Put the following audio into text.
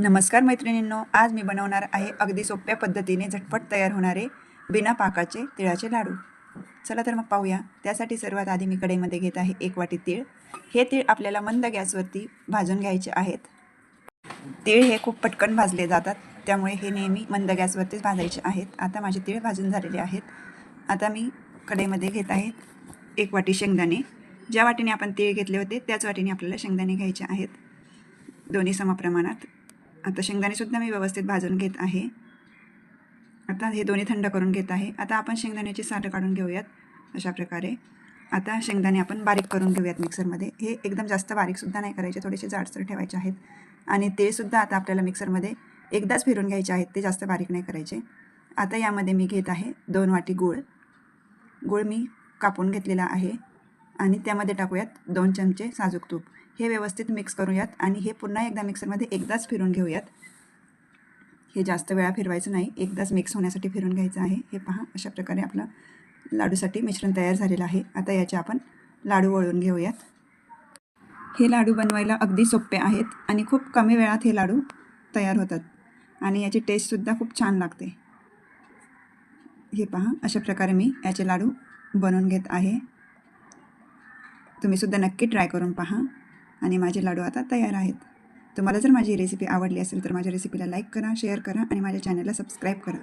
नमस्कार मैत्रिणींनो आज मी बनवणार आहे अगदी सोप्या पद्धतीने झटपट तयार होणारे बिना पाकाचे तिळाचे लाडू. चला तर मग पाहूया. त्यासाठी सर्वात आधी मी कढईमध्ये घेत आहे एक वाटी तीळ. हे तीळ आपल्याला मंद गॅसवरती भाजून घ्यायचे आहेत. तीळ हे खूप पटकन भाजले जातात त्यामुळे हे नेहमी मंद गॅसवरतीच भाजायचे आहेत. आता माझे तीळ भाजून झालेले आहेत. आता मी कढईमध्ये घेत आहे एक वाटी शेंगदाणे. ज्या वाटीने आपण तीळ घेतले होते त्याच वाटीने आपल्याला शेंगदाणे घ्यायचे आहेत. दोन्ही समप्रमाणात आता शेंगदाणेसुद्धा मी व्यवस्थित भाजून घेत आहे. आता हे दोन्ही थंड करून घेत आहे. आता आपण शेंगदाण्याची सालं काढून घेऊयात अशा प्रकारे. आता शेंगदाणे आपण बारीक करून घेऊयात मिक्सरमध्ये. हे एकदम जास्त बारीकसुद्धा नाही करायचे थोडेसे जाडसर ठेवायचे आहेत. आणि तेसुद्धा आता आपल्याला मिक्सरमध्ये एकदाच फिरून घ्यायचे आहेत ते जास्त बारीक नाही करायचे. आता यामध्ये मी घेत आहे दोन वाटी गूळ. गूळ मी कापून घेतलेला आहे. आणि त्यामध्ये टाकूयात दोन चमचे साजूक तूप. हे व्यवस्थित मिक्स करूयात आणि हे पुन्हा एकदा मिक्सरमध्ये एकदाच फिरून घेऊयात. हे जास्त वेळा फिरवायचं नाही एकदाच मिक्स होण्यासाठी फिरून घ्यायचं आहे. हे पहा अशा प्रकारे आपलं लाडूसाठी मिश्रण तयार झालेलं आहे. आता याचे आपण लाडू वळून घेऊयात. हे लाडू बनवायला अगदी सोपे आहेत आणि खूप कमी वेळात हे लाडू तयार होतात आणि याची टेस्टसुद्धा खूप छान लागते. हे पहा अशा प्रकारे मी याचे लाडू बनवून घेत आहे. तुम्हीसुद्धा नक्की ट्राय करून पहा. आणि माझे लाडू आता तयार आहेत. तुम्हाला जर माझी रेसिपी आवडली असेल तर माझ्या रेसिपीला लाईक करा शेअर करा आणि माझ्या चॅनलला सबस्क्राईब करा.